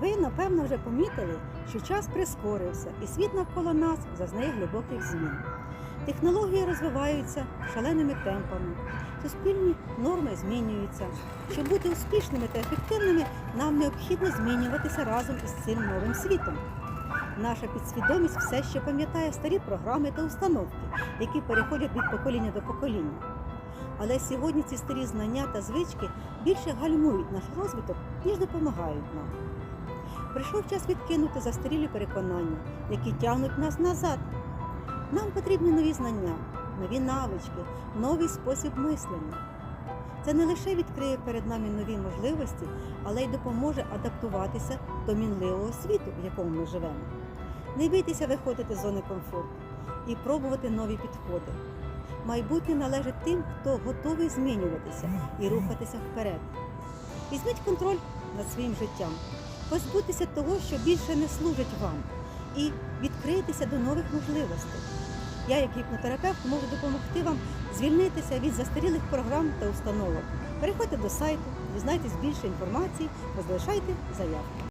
Ви, напевно, вже помітили, що час прискорився, і світ навколо нас зазнає глибоких змін. Технології розвиваються шаленими темпами, суспільні норми змінюються. Щоб бути успішними та ефективними, нам необхідно змінюватися разом із цим новим світом. Наша підсвідомість все ще пам'ятає старі програми та установки, які переходять від покоління до покоління. Але сьогодні ці старі знання та звички більше гальмують наш розвиток, ніж допомагають нам. Прийшов час відкинути застарілі переконання, які тягнуть нас назад. Нам потрібні нові знання, нові навички, новий спосіб мислення. Це не лише відкриє перед нами нові можливості, але й допоможе адаптуватися до мінливого світу, в якому ми живемо. Не бійтеся виходити з зони комфорту і пробувати нові підходи. Майбутнє належить тим, хто готовий змінюватися і рухатися вперед. Візьміть контроль над своїм життям, позбутися того, що більше не служить вам, і відкрийтеся до нових можливостей. Я, як гіпнотерапевт, можу допомогти вам звільнитися від застарілих програм та установок. Переходьте до сайту, дізнайтесь більше інформації та залишайте заявки.